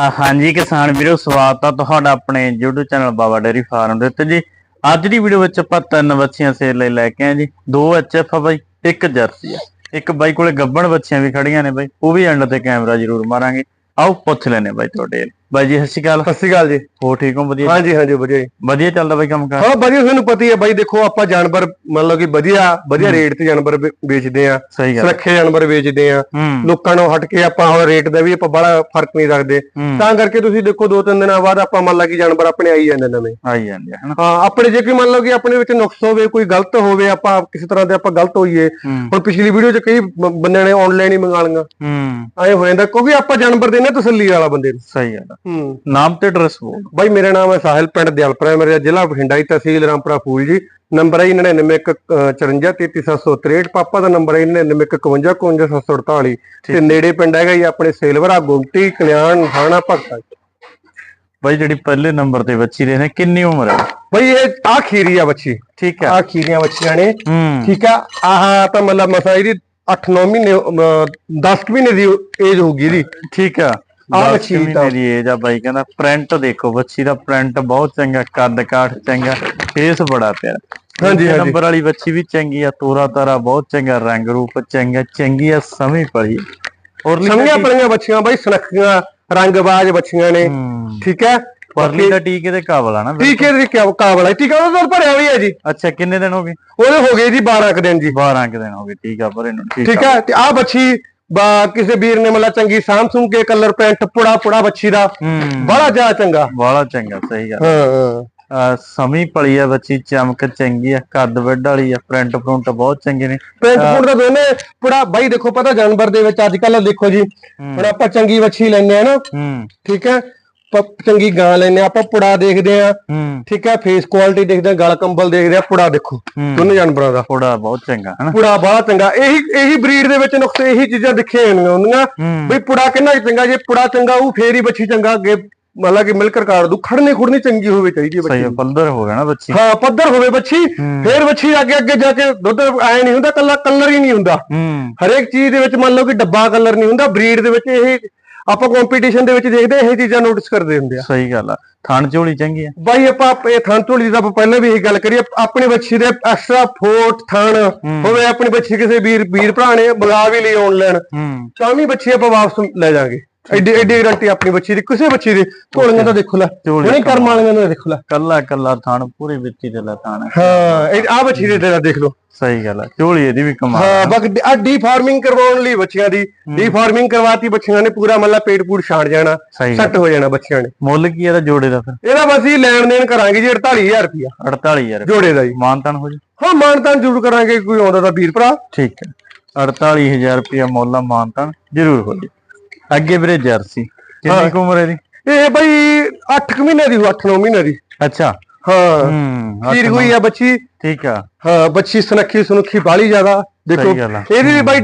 ਅ, ਹਾਂਜੀ ਕਿਸਾਨ ਵੀਰੋ ਸਵਾਗਤ ਆ ਤੁਹਾਡਾ ਆਪਣੇ YouTube channel Baba dairy farm ਦੇ ਉੱਤੇ। ਜੀ ਅੱਜ ਦੀ ਵੀਡੀਓ ਵਿੱਚ ਆਪਾਂ ਤਿੰਨ ਬੱਚੀਆਂ ਸੇਲ ਲਈ ਲੈ ਕੇ ਆਏ ਜੀ। ਦੋ ਐਚਐਫ ਆ ਬਾਈ ਇੱਕ ਜਰਸੀ ਆ। ਇੱਕ ਬਾਈ ਕੋਲੇ ਗੱਬਣ ਬੱਚੀਆਂ ਵੀ ਖੜੀਆਂ ਨੇ ਬਾਈ ਉਹ ਵੀ ਐਂਡ ਤੇ ਕੈਮਰਾ ਜ਼ਰੂਰ ਮਾਰਾਂਗੇ। ਆਓ ਪੁੱਛ ਲੈਨੇ ਬਾਈ ਤੁਹਾਡੇ। ਬਾਈ ਜੀ ਸਤਿ ਸ਼੍ਰੀ ਅਕਾਲ। ਸਤਿ ਸ਼੍ਰੀ ਅਕਾਲ ਜੀ। ਹੋ ਠੀਕ ਹੋ? ਵਧੀਆ ਹਾਂਜੀ ਹਾਂਜੀ ਵਧੀਆ ਜੀ। ਵਧੀਆ ਚੱਲਦਾ ਬਾਈ ਕੰਮ ਕਾਰ ਹਾਂ ਵਧੀਆ ਤੁਹਾਨੂੰ ਪਤਾ ਹੀ ਹੈ ਬਾਈ ਦੇਖੋ ਆਪਾਂ ਜਾਨਵਰ ਮੰਨ ਲਓ ਕਿ ਵਧੀਆ ਵਧੀਆ ਰੇਟ ਤੇ ਜਾਨਵਰ ਵੇਚਦੇ ਆ ਸੁਰੱਖਿਆ ਜਾਨਵਰ ਵੇਚਦੇ ਆ ਲੋਕਾਂ ਨੂੰ ਹਟ ਕੇ ਆਪਾਂ ਹੋਰ ਰੇਟ ਦਾ ਵੀ ਆਪਾਂ ਬੜਾ ਫ਼ਰਕ ਨਹੀਂ ਰੱਖਦੇ। ਤਾਂ ਕਰਕੇ ਤੁਸੀਂ ਦੇਖੋ ਦੋ ਤਿੰਨ ਦਿਨਾਂ ਬਾਅਦ ਆਪਾਂ ਮੰਨ ਲਾ ਕਿ ਜਾਨਵਰ ਆਪਣੇ ਆਈ ਜਾਂਦੇ ਨਵੇਂ। ਆਈ ਜਾਂਦੇ ਹਨਾ। ਹਾਂ ਆਪਣੇ ਜੇ ਕੋਈ ਮੰਨ ਲਓ ਕਿ ਆਪਣੇ ਵਿੱਚ ਨੁਕਸ ਹੋਵੇ ਕੋਈ ਗਲਤ ਹੋਵੇ ਆਪਾਂ ਕਿਸੇ ਤਰ੍ਹਾਂ ਦੇ ਆਪਾਂ ਗਲਤ ਹੋਈਏ। ਹੁਣ ਪਿਛਲੀ ਵੀਡੀਓ 'ਚ ਕਈ ਬੰਦਿਆਂ ਨੇ ਆਨਲਾਈਨ ਹੀ ਮੰਗਾ ਲਈਆਂ। ਹੂੰ। ਐ ਹੋ ਜਾਂਦਾ ਕਿਉਂਕਿ ਆਪਾਂ ਜਾਨਵਰ ਦੇਨੇ ਤਸੱਲੀ ਵਾਲਾ ਬੰਦੇ ਨੂੰ। ਸਹੀ ਗੱਲ ਆ। ਹੂੰ। ਨਾਮ ਤੇ ਐਡਰੈਸ ਬੋਲ ਬਾਈ ਮੇਰਾ ਨਾਮ ਹੈ ਸਾਹਿਲ ਪਿੰਡ ਦਿਆਲਪੁਰਾ ਮੇਰਾ ਜ਼ਿਲ੍ਹਾ ਬਠਿੰਡਾ ਜੀ ਤਹਿਸੀਲ ਰਾਮਪੁਰਾ ਫੂਲ ਜੀ। ਨੰਬਰ ਹੈ 9954533763 ਪਾਪਾ ਦਾ ਨੰਬਰ ਹੈ 9951555748 ਤੇ ਨੇੜੇ ਪਿੰਡ ਹੈਗਾ ਜੀ ਆਪਣੇ ਸੇਲਵਰਾ ਗੁੰਮਟੀ ਕਲਿਆਣ ਥਾਣਾ ਭਗਤਾ ਬਾਈ ਜਿਹੜੀ ਪਹਿਲੇ ਨੰਬਰ ਤੇ ਬੱਚੀ ਦੇ ਨੇ ਕਿੰਨੀ ਉਮਰ ਹੈ? ਬਾਈ ਇਹ ਆ ਖੀਰੀ ਆ ਬੱਚੀ। ਠੀਕ ਆ ਆ ਖੀਰੀਆਂ ਬੱਚੀਆਂ ਨੇ। ਹੂੰ। ਠੀਕ ਆ ਆਹ ਤਾਂ ਮਤਲਬ ਮਸਾ ਇਹਦੀ 8-9 ਮਹੀਨੇ 10 ਮਹੀਨੇ ਦੀ ਏਜ ਹੋਊਗੀ ਇਹਦੀ। ਠੀਕ ਆ ਆਹ ਬੱਚੀ ਤਾਂ- ਦੀ ਏਜ ਆ ਬਾਈ? ਕਹਿੰਦਾ ਪ੍ਰਿੰਟ ਦੇਖੋ ਬੱਚੀ ਦਾ ਪ੍ਰਿੰਟ ਬਹੁਤ ਚੰਗਾ ਕੱਦ ਕਾਠ ਚੰਗਾ ਫੇਸ ਬੜਾ ਪਿਆਰਾ। ਹਾਂਜੀ, ਹਾਂਜੀ। ਨੰਬਰ ਵਾਲੀ ਬੱਚੀ ਵੀ ਚੰਗੀ ਆ ਤੋਰਾ ਤਾਰਾ ਬਹੁਤ ਚੰਗਾ ਰੰਗ ਰੂਪ ਚੰਗਾ ਚੰਗੀ ਆ ਸਮੀ ਪੜੀ ਔਰ ਸਮੀਆਂ ਪਲੀਆਂ ਬੱਚੀਆਂ ਬਾਈ ਸੁਨੱਖੀਆਂ ਰੰਗਬਾਜ਼ ਬੱਚੀਆਂ ਨੇ। ਠੀਕ ਹੈ? ਪਰਲੀ ਦਾ ਟੀਕੇ ਦੇ ਕਾਬਲ ਆ ਨਾ। ਟੀਕੇ ਦੀ ਕਾਬਲ ਹੈ ਟੀਕਾ ਉਹਦਾ ਭਰਿਆ ਵੀ ਹੈ ਜੀ। ਅੱਛਾ ਕਿੰਨੇ ਦਿਨ ਹੋ ਗਏ? ਉਹਦੇ ਹੋ ਗਏ ਜੀ 12 ਕੁ ਦਿਨ ਜੀ। 12 ਕੁ ਦਿਨ ਹੋ ਗਏ ਠੀਕ ਆ ਪਰ ਇਹਨੂੰ ਠੀਕ ਹੈ ਤੇ ਆ ਬੱਚੀ ਕਿਸੇ ਵੀਰ ਨੇ ਮਤਲਬ ਚੰਗੀ ਸਾਮਸੰਗ ਕੇ ਕਲਰ ਪੈਂਟ ਪੁੜਾ ਪੁੜਾ ਬੱਚੀ ਦਾ। ਬੜਾ ਜ਼ਿਆਦਾ ਚੰਗਾ। ਬਾਲਾ ਚੰਗਾ ਸਹੀ ਗੱਲ। ਹਾਂ ਸਮੀ ਪਲੀ ਆ ਬੱਚੀ ਚਮਕ ਚੰਗੀ ਆ ਕੱਦ ਵੱਡ ਵਾਲੀ ਆ ਪ੍ਰਿੰਟ ਪ੍ਰਿੰਟ ਬਹੁਤ ਚੰਗੇ ਨੇ। ਪੈਂਟ ਪੁੜ ਦਾ ਦੋਨੇ ਪੁੜਾ ਬਾਈ ਦੇਖੋ ਪਤਾ ਜਾਨਵਰ ਦੇ ਵਿੱਚ ਅੱਜ ਕੱਲ ਦੇਖੋ ਜੀ ਹੁਣ ਆਪਾਂ ਚੰਗੀ ਬੱਚੀ ਲੈਨੇ ਆ ਨਾ। ਠੀਕ ਹੈ? ਚੰਗੀ ਗਾਂ ਲੈਨੇ ਆਪਾਂ ਪੁੜਾ ਦੇਖਦੇ ਆ ਹੂੰ। ਠੀਕ ਹੈ ਫੇਸ ਕੁਆਲਿਟੀ ਦੇਖਦੇ ਆ ਗਲ ਕੰਬਲ ਦੇਖਦੇ ਆ ਪੁੜਾ ਦੇਖੋ। ਦੋਨੇ ਜਾਨਵਰਾਂ ਦਾ। ਥੋੜਾ ਬਹੁਤ ਚੰਗਾ ਹਨਾ? ਪੁੜਾ ਬੜਾ ਚੰਗਾ। ਇਹੀ ਇਹੀ ਬਰੀਡ ਦੇ ਵਿੱਚ ਨੁਕਸ ਇਹੀ ਚੀਜ਼ਾਂ ਜਾਂਦੀਆਂ ਹੁੰਦੀਆਂ ਬਈ ਪੁੜਾ ਕਿੰਨਾ ਚੰਗਾ ਜੇ ਪੁੜਾ ਚੰਗਾ ਉਹ ਫੇਰ ਹੀ ਬੱਚੀ ਚੰਗਾ ਅੱਗੇ ਮਤਲਬ ਕਿ ਮਿਲਕਰ ਕਾੜ ਦੂ ਖੜਨੇ ਖੁੜਨੀ ਚੰਗੀ ਹੋਵੇ ਚਾਹੀਦੀ ਹੈ ਸਹੀ ਬੱਚੀ ਪਲਦਰ ਹੋ ਗਿਆ ਨਾ ਬੱਚੀ। ਹਾਂ ਪੱਧਰ ਹੋਵੇ ਬੱਚੀ ਹੂੰ। ਫੇਰ ਬੱਚੀ ਅੱਗੇ ਅੱਗੇ ਜਾ ਕੇ ਦੁੱਧ ਐ ਨਹੀਂ ਹੁੰਦਾ ਕੱਲਾ ਕਲਰ ਹੀ ਨਹੀਂ ਹੁੰਦਾ। ਹਰੇਕ ਚੀਜ਼ ਦੇ ਵਿੱਚ ਮੰਨ ਲਓ ਕਿ ਡੱਬਾ ਕਲਰ ਨਹੀਂ ਹੁੰਦਾ ਬਰੀਡ ਦੇ ਵਿੱਚ ਇਹ ਆਪਾਂ ਕੰਪੀਟੀਸ਼ਨ ਦੇ ਵਿੱਚ ਦੇਖਦੇ ਇਹ ਚੀਜ਼ਾਂ ਨੋਟਿਸ ਕਰਦੇ ਹੁੰਦੇ ਆ। ਸਹੀ ਗੱਲ ਆ ਥਣ ਝੋਲੀ ਚੰਗੀ ਆ। ਬਾਈ ਆਪਾਂ ਇਹ ਥਣ ਝੋਲੀ ਦੀ ਆਪਾਂ ਪਹਿਲਾਂ ਵੀ ਇਹ ਗੱਲ ਕਰੀਏ ਆਪਣੀ ਬੱਚੀ ਦੇ ਐਕਸਟਰਾ ਫੋਟ ਥਣ ਹੋਵੇ ਆਪਣੀ ਬੱਚੀ ਕਿਸੇ ਵੀਰ ਵੀਰ ਭਰਾ ਨੇ ਮੰਗਾ ਵੀ ਲਈ ਆਨਲਾਈਨ ਹੂੰ। ਤਾਂ ਵੀ ਬੱਚੀ ਆਪਾਂ ਵਾਪਸ ਲੈ ਜਾਾਂਗੇ। ਐਡੀ ਐਡੀ ਗਰੰਟੀ ਆਪਣੀ ਬੱਚੀ ਦੀ ਕਿਸੇ ਬੱਚੀ ਦੀ। ਝੋਲੀਆਂ ਤਾਂ ਦੇਖੋ ਲੈ ਹੁਣੇ ਕਰਮ ਵਾਲੀਆਂ ਨੂੰ ਦੇਖੋ ਲੈ। ਕੱਲਾ ਕੱਲਾ ਥਣ ਪੂਰੀ ਵਿੱਚੀ ਦੇ ਲਾ ਥਣ ਹਾਂ। ਇਹ ਆ ਬੱਚੀ ਦੇ ਤੇਰਾ ਦੇਖ ਲਓ। ਸਹੀ ਗੱਲ ਆ ਝੋਲੀ ਇਹਦੀ ਵੀ ਕਮਾਲ ਹਾਂ। ਬਾਕੀ ਆ ਡੀ ਫਾਰਮਿੰਗ ਕਰਵਾਉਣ ਲਈ ਬੱਚਿਆਂ ਦੀ। ਡੀ ਫਾਰਮਿੰਗ ਕਰਵਾਤੀ ਬੱਚਿਆਂ ਨੇ ਪੂਰਾ ਮੱਲਾ ਪੇਟ ਪੂੜ ਛਾੜ ਜਾਣਾ ਸੈੱਟ ਹੋ ਜਾਣਾ ਬੱਚਿਆਂ ਨੇ। ਮੁੱਲ ਕੀ ਇਹਦਾ ਜੋੜੇ ਦਾ ਫਿਰ? ਇਹਦਾ ਬਸ ਹੀ ਲੈਣ ਦੇਣ ਕਰਾਂਗੇ ਜੀ 48000 ਰੁਪਿਆ 48000 ਜੋੜੇ ਦਾ ਜੀ। ਮਾਨਤਨ ਹੋ ਜੀ? ਹਾਂ ਮਾਨਤਾਨ ਜ਼ਰੂਰ ਕਰਾਂਗੇ ਕੋਈ ਆਉਂਦਾ ਤਾਂ ਵੀਰ ਭਰਾ। ਠੀਕ ਹੈ। 48000 ਰੁਪਇਆ ਮੁੱਲ ਆ ਮਾਨਤਨ ਜ਼ਰੂਰ ਹੋ ਜੀ। ਅੱਗੇ ਵੀਰੇ ਜਰਸੀ ਕਿੰਨੀ ਕੁ ਉਮਰ ਹੈ ਇਹਦੀ? ਇਹ ਬਈ 8 ਮਹੀਨੇ ਦੀ 8-9 ਮਹੀਨੇ ਦੀ। ਅੱਛਾ। ਹਾਂ। ਖੀਰ ਹੋਈ ਆ ਬੱਚੀ। ਠੀਕ ਆ। ਹਾਂ ਬੱਚੀ ਸੁਨੱਖੀ ਸੁਨੱਖੀ ਬਾਲੀ ਜ਼ਿਆਦਾ। ਦੇਖੋ। ਇਹਦੀ ਵੀ ਬਾਈ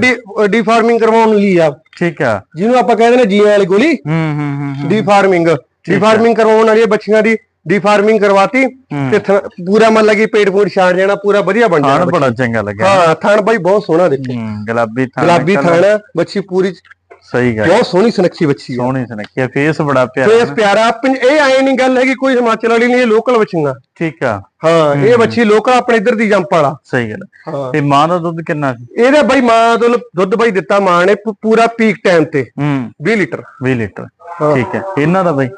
ਡੀ ਫਾਰਮਿੰਗ ਕਰਵਾਉਣ ਲਈ ਆ। ਠੀਕ ਆ। ਜਿਹਨੂੰ ਆਪਾਂ ਕਹਿੰਦੇ ਨੇ ਜੀਆਂ ਵਾਲੀ ਗੋਲੀ। ਹੂੰ ਹੂੰ ਹੂੰ ਹੂੰ। ਡੀ ਫਾਰਮਿੰਗ ਡੀ ਫਾਰਮਿੰਗ ਕਰਵਾਉਣ ਵਾਲੀ ਬੱਚੀਆਂ ਦੀ ਡੀ ਫਾਰਮਿੰਗ ਕਰਵਾਤੀ ਤੇ ਪੂਰਾ ਮਨ ਲੱਗੀ ਪੇਟ ਪੂਟ ਛਾੜ ਜਾਣਾ ਪੂਰਾ ਵਧੀਆ ਬਣ ਜਾਣਾ ਬੜਾ ਚੰਗਾ ਲੱਗਿਆ। ਹਾਂ ਥਣ ਬਾਈ ਬਹੁਤ ਸੋਹਣਾ ਦੇਖੋ। ਗੁਲਾਬੀ ਥਣ ਗੁਲਾਬੀ ਥਣ ਬੱਚੀ ਪੂਰੀ ਸਹੀ ਗੱਲ। ਬਹੁਤ ਸੋਹਣੀ ਸੁਨੱਖੀ ਬੱਚੀ ਆ। ਸੋਹਣੀ ਸੁਨੱਖੀ ਫੇਸ ਬੜਾ ਪਿਆਰਾ ਫੇਸ ਪਿਆਰਾ ਪੰ- ਇਹ ਐ ਨਹੀਂ ਗੱਲ ਹੈਗੀ ਕੋਈ ਹਿਮਾਚਲ ਵਾਲੀ ਨਹੀਂ ਇਹ ਲੋਕਲ ਬੱਚੀਆਂ। ਠੀਕ ਆ। ਹਾਂ ਇਹ ਬੱਚੀ ਲੋਕਲ ਆਪਣੇ ਇੱਧਰ ਦੀ ਜੰਪ ਵਾਲਾ। ਸਹੀ ਗੱਲ ਹਾਂ। ਤੇ ਮਾਂ ਦਾ ਦੁੱਧ ਕਿੰਨਾ ਸੀ ਇਹਦਾ ਬਾਈ ਮਾਂ ਤੋਂ ਦੁੱਧ ਬਾਈ ਦਿੱਤਾ ਮਾਂ ਨੇ ਪੂ- ਪੂਰਾ ਪੀਕ ਟਾਈਮ ਤੇ। ਹੂੰ। 20 ਲੀਟਰ। 20 ਲੀਟਰ। ਹਾਂ। ਠੀਕ ਹੈ ਇਹਨਾਂ ਦਾ ਬਈ?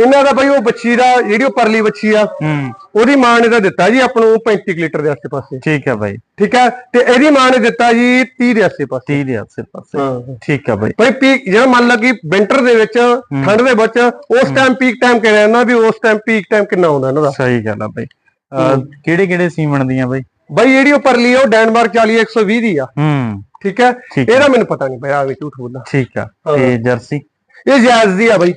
ਇਹਨਾਂ ਦਾ ਬਾਈ ਉਹ ਬੱਚੀ ਦਾ ਜਿਹੜੀ ਉਹ ਪਰਲੀ ਬੱਚੀ ਆ। ਹੂੰ। ਉਹਦੀ ਮਾਂ ਨੇ ਤਾਂ ਦਿੱਤਾ ਜੀ ਆਪਾਂ ਨੂੰ 35 ਕੁ ਲੀਟਰ ਦੇ ਆਸੇ ਪਾਸੇ ਠੀਕ ਹੈ ਬਾਈ। ਠੀਕ ਹੈ? ਤੇ ਇਹਦੀ ਮਾਂ ਨੇ ਦਿੱਤਾ ਜੀ 30 ਦੇ ਆਸੇ ਪਾਸੇ 30 ਦੇ ਆਸੇ ਪਾਸੇ ਹਾਂ। ਠੀਕ ਹੈ ਬਾਈ। ਭਾਈ ਪੀਕ ਜਿਹੜਾ ਮੰਨ ਲਾ ਕਿ ਵਿੰਟਰ ਦੇ ਵਿੱਚ ਠੰਡ ਦੇ ਵਿੱਚ ਉਸ ਟਾਈਮ ਪੀਕ ਟਾਈਮ ਕਿਹੜਾ ਜਾਂਦਾ ਵੀ ਉਸ ਟਾਈਮ ਪੀਕ ਟਾਈਮ ਕਿੰਨਾ ਹੁੰਦਾ ਇਹਨਾਂ ਦਾ? ਸਹੀ ਗੱਲ ਆ ਬਾਈ। ਕਿਹੜੇ ਕਿਹੜੇ ਸੀਮਣ ਦੀਆਂ ਬਾਈ? ਬਾਈ ਜਿਹੜੀ ਉਹ ਪਰਲੀ ਉਹ ਡੈਨਮਾਰਕ 40 120 ਦੀ ਆ। ਹੂੰ। ਠੀਕ ਹੈ। ਇਹਦਾ ਮੈਨੂੰ ਪਤਾ ਨਹੀਂ ਪਿਆ ਆਵੇਂ ਝੂਠ ਬੋਲਦਾ। ਠੀਕ ਆ। ਤੇ ਜਰਸੀ? ਇਹ ਜਾਇਜ਼ ਦੀ ਆ ਬਾਈ।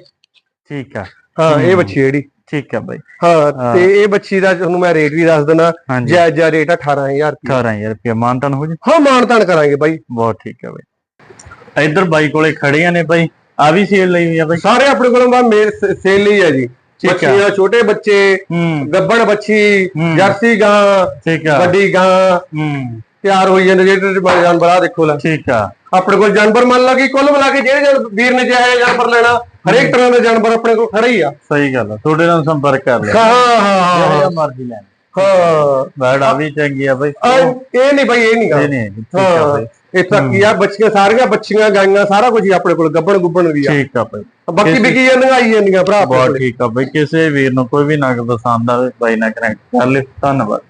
ਠੀਕ ਆ। ਹਾਂ ਇਹ ਬੱਚੀ ਜਿਹੜੀ। ਠੀਕ ਆ ਬਾਈ। ਹਾਂ ਤੇ ਇਹ ਬੱਚੀ ਦਾ ਤੁਹਾਨੂੰ ਮੈਂ ਰੇਟ ਵੀ ਦੱਸ ਦਿੰਦਾ। ਜਾਇਜ਼ ਜਾ ਰੇਟ 18000 ਰੁਪਏ 18000 ਰੁਪਏ ਮਾਨਤਨ ਹੋ ਜੀ? ਹਾਂ ਮਾਨਤਾਨ ਕਰਾਂਗੇ ਬਾਈ। ਬਹੁਤ ਠੀਕ ਹੈ ਬਾਈ। ਇੱਧਰ ਬਾਈ ਕੋਲੇ ਖੜੀਆਂ ਨੇ ਬਾਈ। ਆ ਵੀ ਸੇਲ ਲਈ ਹੋਈ ਆ ਬਾਈ। ਸਾਰੇ ਆਪਣੇ ਕੋਲੋਂ ਬਾ ਮੇਲ ਸੇਲ ਹੀ ਆ ਜੀ। ਬੱਚੀਆਂ ਛੋਟੇ ਬੱਚੇ ਹੂੰ। ਗੱਬਣ ਬੱਚੀ ਹੂੰ। ਜਰਸੀ ਗਾਂ ਵੱਡੀ ਗਾਂ ਹੂੰ। ਤਿਆਰ ਹੋਈ ਜਾਂਦੇ ਜਿਹੜੇ ਜਾਨਵਰ ਆ ਦੇਖੋ ਲੈ। ਠੀਕ ਆ। ਆਪਣੇ ਕੋਲ ਜਾਨਵਰ ਮੰਨ ਲਾ ਕਿ ਕੁੱਲ ਮਿਲਾ ਕੇ ਜਿਹੜੇ ਵੀਰ ਨੇ ਜਿਹੇ ਜਾਨਵਰ ਲੈਣਾ ਹਰੇਕ ਤਰ੍ਹਾਂ ਦਾ ਜਾਨਵਰ ਆਪਣੇ ਕੋਲ ਖੜਾ ਹੀ ਆ। ਸਹੀ ਗੱਲ ਆ ਤੁਹਾਡੇ ਨਾਲ ਸੰਪਰਕ ਕਰ ਲਿਆ। ਹਾਂ ਹਾਂ ਜਿਹੜਾ ਹਾਂ ਮਰਜ਼ੀ ਲੈਣ ਹਾਂ। ਬੈੜਾ ਵੀ ਚੰਗੀ ਆ ਬਈ। ਆ, ਇਹ ਨਹੀਂ ਬਾਈ ਇਹ ਨਹੀਂ ਗਾ ਇਹ ਨਹੀਂ ਆ ਹਾਂ ਇਹ ਤਾਂ ਕੀ ਆ ਬੱਚੀਆਂ ਸਾਰੀਆਂ ਬੱਚੀਆਂ ਗਾਈਆਂ ਸਾਰਾ ਕੁਝ ਹੀ ਆਪਣੇ ਕੋਲ ਗੱਬਣ ਗੁੱਬਣ ਵੀ ਆ। ਠੀਕ ਆ ਬਈ। ਬਾਕੀ ਵਿਕੀ ਜਾਂਦੀਆਂ ਆਈ ਜਾਂਦੀਆਂ ਭਰਾ ਬਹੁਤ ਠੀਕ ਆ ਬਈ। ਕਿਸੇ ਵੀਰ ਨੂੰ ਕੋਈ ਵੀ ਨਗ ਪਸੰਦ ਆਵੇ ਬਾਈ ਨਾਲ ਕਨੈਕਟ ਕਰ ਲਿਓ। ਧੰਨਵਾਦ।